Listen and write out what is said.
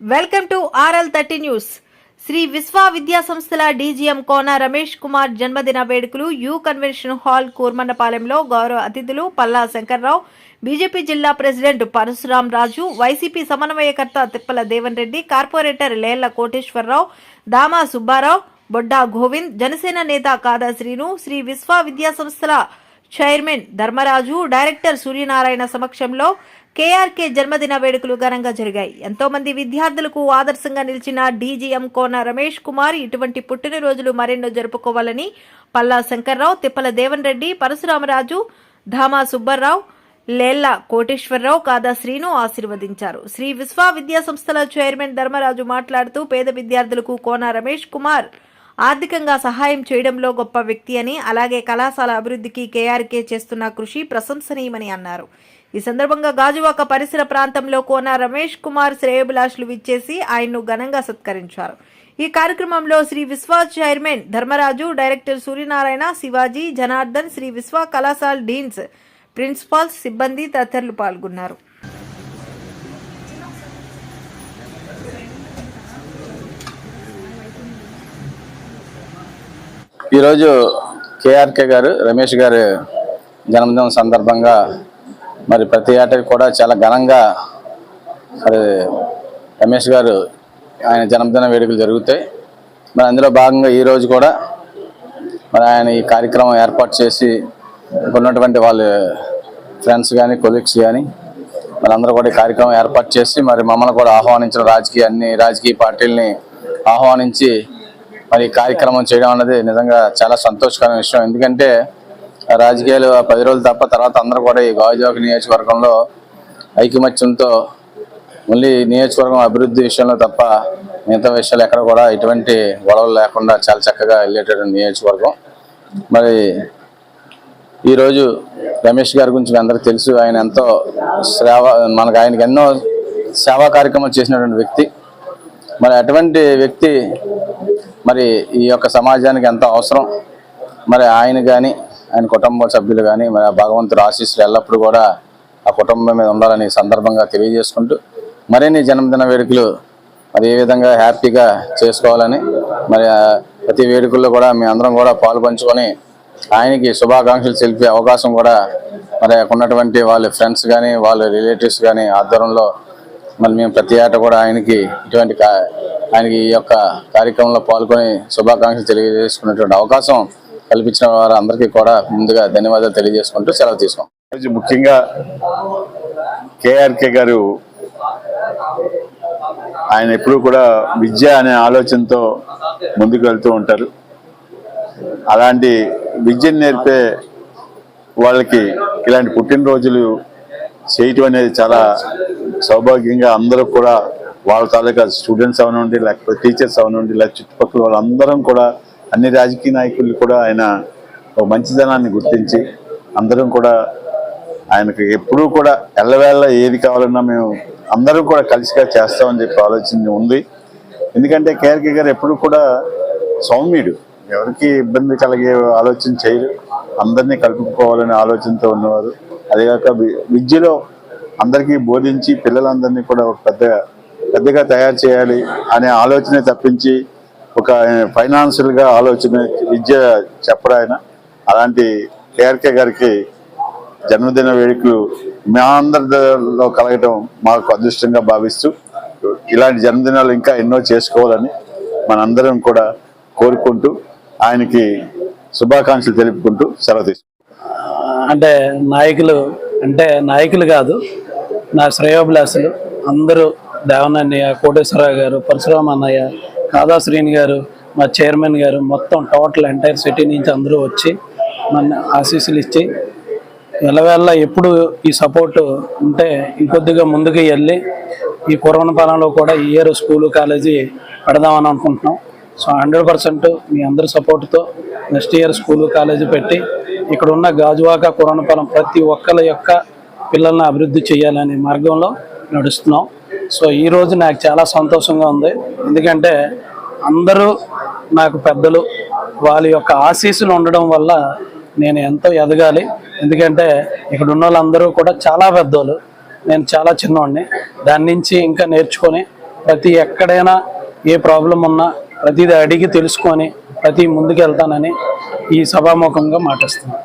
Welcome to RL thirty news. Sri Viswavidya సంస్థల DGM కోన రమేష్ కుమార్ జన్మదిన వేడుకలు యూ కన్వెన్షన్ హాల్ కూర్మన్నపాలెంలో గౌరవ అతిథులు పల్లా శంకర్రావు బీజేపీ జిల్లా ప్రెసిడెంట్ పరశురాం రాజు వైసీపీ సమన్వయకర్త తిప్పల దేవన్ రెడ్డి కార్పొరేటర్ లేళ్ళ కోటేశ్వరరావు దామా సుబ్బారావు బొడ్డా గోవింద్ జనసేన నేత కాదా శ్రీను శ్రీ విశ్వవిద్యా సంస్థల చైర్మన్ ధర్మరాజు డైరెక్టర్ సూర్యనారాయణ సమక్షంలో కేఆర్కే జన్మదిన వేడుకలు ఘనంగా జరిగాయి. ఎంతో మంది విద్యార్థులకు ఆదర్శంగా నిలిచిన డీజీఎం కోన రమేష్ కుమార్ ఇటువంటి పుట్టినరోజులు మరెన్నో జరుపుకోవాలని పల్లా శంకర్రావు తిప్పల దేవన్ రెడ్డి పరశురామరాజు ధామా సుబ్బారావు లేళ్ళ కోటేశ్వరరావు కాదా శ్రీను ఆశీర్వదించారు. శ్రీ విశ్వ విద్యా సంస్థల చైర్మన్ ధర్మరాజు మాట్లాడుతూ పేద విద్యార్థులకు కోన రమేష్ కుమార్ ఆర్థికంగా సహాయం చేయడంలో గొప్ప వ్యక్తి అని అలాగే కళాశాల అభివృద్ధికి కేఆర్కే చేస్తున్న కృషి ప్రశంసనీయమని అన్నారు. ఈ సందర్భంగా గాజువాక పరిసర ప్రాంతంలో కోన రమేష్ కుమార్ శ్రేయభిలాషులు విచ్చేసి ఆయన్ను ఘనంగా సత్కరించారు. ఈ కార్యక్రమంలో శ్రీ విశ్వ చైర్మన్ ధర్మరాజు డైరెక్టర్ సూర్యనారాయణ శివాజీ జనార్దన్ శ్రీ విశ్వ కళాశాల డీన్స్ ప్రిన్సిపాల్ సిబ్బంది తదితరులు పాల్గొన్నారు. ఈరోజు కేఆర్కే గారు రమేష్ గారు జన్మదినం సందర్భంగా మరి ప్రతి ఏటకి కూడా చాలా ఘనంగా మరి రమేష్ గారు ఆయన జన్మదిన వేడుకలు జరుగుతాయి. మరి అందులో భాగంగా ఈరోజు కూడా మరి ఆయన ఈ కార్యక్రమం ఏర్పాటు చేసి ఉన్నటువంటి వాళ్ళ ఫ్రెండ్స్ కానీ కొలీగ్స్ కానీ వాళ్ళందరూ కూడా ఈ కార్యక్రమం ఏర్పాటు చేసి మరి మమ్మల్ని కూడా ఆహ్వానించిన రాజకీయ అన్ని రాజకీయ పార్టీలని ఆహ్వానించి మరి ఈ కార్యక్రమం చేయడం అన్నది నిజంగా చాలా సంతోషకరమైన విషయం. ఎందుకంటే రాజకీయాలు పది రోజులు తప్ప తర్వాత అందరూ కూడా ఈ గాజువాక నియోజకవర్గంలో ఐకమత్యంతో మళ్ళీ నియోజకవర్గం అభివృద్ధి విషయంలో తప్ప మిగతా విషయాలు ఎక్కడ కూడా ఎటువంటి గొడవలు లేకుండా చాలా చక్కగా వెళ్ళేటటువంటి నియోజకవర్గం. మరి ఈరోజు రమేష్ గారి గురించి మీ అందరికీ తెలుసు ఆయన ఎంతో సేవ మనకు ఆయనకి ఎన్నో సేవా కార్యక్రమాలు చేసినటువంటి వ్యక్తి. మరి అటువంటి వ్యక్తి మరి ఈ యొక్క సమాజానికి ఎంతో అవసరం. మరి ఆయన కానీ ఆయన కుటుంబ సభ్యులు కానీ మరి భగవంతుడు ఆశీస్సులు ఎల్లప్పుడూ కూడా ఆ కుటుంబం మీద ఉండాలని సందర్భంగా తెలియజేసుకుంటూ మరిన్ని జన్మదిన వేడుకలు మరి ఏ విధంగా హ్యాపీగా చేసుకోవాలని మరి ప్రతి వేడుకల్లో కూడా మీ అందరం కూడా పాల్పంచుకొని ఆయనకి శుభాకాంక్షలు తెలిపే అవకాశం కూడా మరి ఉన్నటువంటి వాళ్ళ ఫ్రెండ్స్ కానీ వాళ్ళ రిలేటివ్స్ కానీ ఆధ్వర్యంలో మరి మేము ప్రతి ఏటా కూడా ఆయనకి ఇటువంటి కా- ఆయనకి ఈ యొక్క కార్యక్రమంలో పాల్గొని శుభాకాంక్షలు తెలియజేసుకునేటువంటి అవకాశం కల్పించిన వారు అందరికీ కూడా ముందుగా ధన్యవాదాలు తెలియజేసుకుంటూ సెలవు తీసుకున్నాం ఈరోజు ముఖ్యంగా కేఆర్కే గారు ఆయన ఎప్పుడూ కూడా విద్య అనే ఆలోచనతో ముందుకు వెళ్తూ ఉంటారు. అలాంటి విద్యను నేర్పే వాళ్ళకి ఇలాంటి పుట్టినరోజులు చేయటం అనేది చాలా సౌభాగ్యంగా అందరూ కూడా వాళ్ళ తాలూకా స్టూడెంట్స్ అవనండి లేకపోతే టీచర్స్ అవనండి లేకపోతే చుట్టుపక్కల వాళ్ళందరం కూడా అన్ని రాజకీయ నాయకులు కూడా ఆయన ఒక మంచిదనాన్ని గుర్తించి అందరం కూడా ఆయనకు ఎప్పుడూ కూడా ఎల్లవేళ ఏది కావాలన్నా మేము అందరం కూడా కలిసిగా చేస్తామని చెప్పి ఆలోచన ఉంది. ఎందుకంటే కేఆర్కే గారు ఎప్పుడు కూడా సౌమ్యుడు. ఎవరికి ఇబ్బంది కలిగే ఆలోచన చేయరు. అందరినీ కలుపుకోవాలనే ఆలోచనతో ఉన్నవారు. అదేగాక విద్యలో అందరికీ బోధించి పిల్లలందరినీ కూడా ఒక పెద్ద పెద్దగా తయారు చేయాలి అనే ఆలోచనే తప్పించి ఒక ఫైనాన్షియల్గా ఆలోచన విద్య చెప్పడాయన అలాంటి కేఆర్కే గారికి జన్మదిన వేడుకలు మా అందరిలో కలగటం మాకు అదృష్టంగా భావిస్తూ ఇలాంటి జన్మదినాలు ఇంకా ఎన్నో చేసుకోవాలని మనందరం కూడా కోరుకుంటూ ఆయనకి శుభాకాంక్షలు తెలుపుకుంటూ సెలవు తీసుకుంటాం అంటే నాయకులు అంటే నాయకులు కాదు నా శ్రేయోభిలాసులు అందరూ దేవనన్నయ్య కోటేశ్వరరావు గారు పరశురామ అన్నయ్య కాదా శ్రీని గారు మా చైర్మన్ గారు మొత్తం టోటల్ ఎంటైర్ సిటీ నుంచి అందరూ వచ్చి మన ఆశీస్సులు ఇచ్చి ఎల్లవేళ ఎప్పుడు ఈ సపోర్ట్ ఉంటే ఇంకొద్దిగా ముందుకు వెళ్ళి ఈ కరోనా పాలనలో కూడా ఈ ఇయర్ స్కూలు కాలేజీ పెడదామని అనుకుంటున్నాం. సో హండ్రెడ్ పర్సెంట్ మీ అందరి సపోర్ట్తో నెక్స్ట్ ఇయర్ స్కూలు కాలేజీ పెట్టి ఇక్కడ ఉన్న గాజువాక పాలెం ప్రతి ఒక్కరి యొక్క పిల్లల్ని అభివృద్ధి చేయాలనే మార్గంలో నడుస్తున్నాం. సో ఈ రోజు నాకు చాలా సంతోషంగా ఉంది. ఎందుకంటే అందరూ నాకు పెద్దలు వాళ్ళ యొక్క ఆశీస్సులు ఉండడం వల్ల నేను ఎంతో ఎదగాలి. ఎందుకంటే ఇక్కడ ఉన్న వాళ్ళందరూ కూడా చాలా పెద్దోళ్ళు. నేను చాలా చిన్నవాడిని దాని నుంచి ఇంకా నేర్చుకొని ప్రతి ఎక్కడైనా ఏ ప్రాబ్లం ఉన్నా ప్రతిదీ అడిగి తెలుసుకొని ప్రతి ముందుకు వెళ్తానని ఈ సభాముఖంగా మాటిస్తున్నాను.